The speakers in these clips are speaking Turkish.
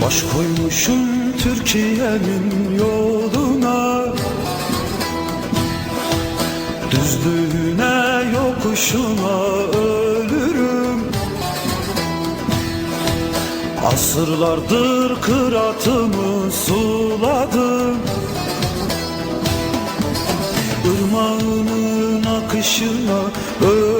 Düşmüşüm Türkiye'nin yoluna. Düzlüğüne yokuşuna ölürüm. Asırlardır kıratımı suladım. Irmağının akışına ölürüm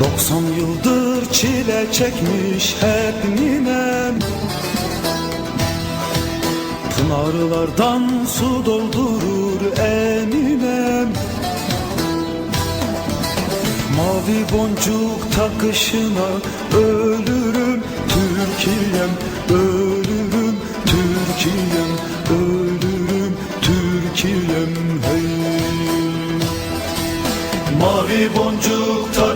90 yıldır çile çekmiş hep ninem. Pınarlardan su doldurur eminem Mavi boncuk takışına ölürüm Türkiye'm ölürüm Türkiye'm ölürüm Türkiye'm hey. Mavi boncuk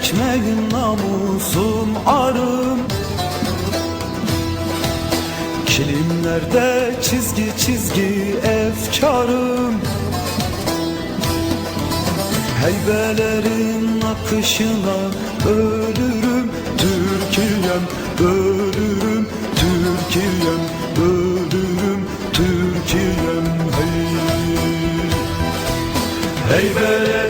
Ekmeğim namusum arım. Kilimlerde çizgi çizgi efkarım. Heybelerin akışına ölürüm Türkiye'm ölürüm Türkiye'm ölürüm Türkiye'm hey. Heybelerin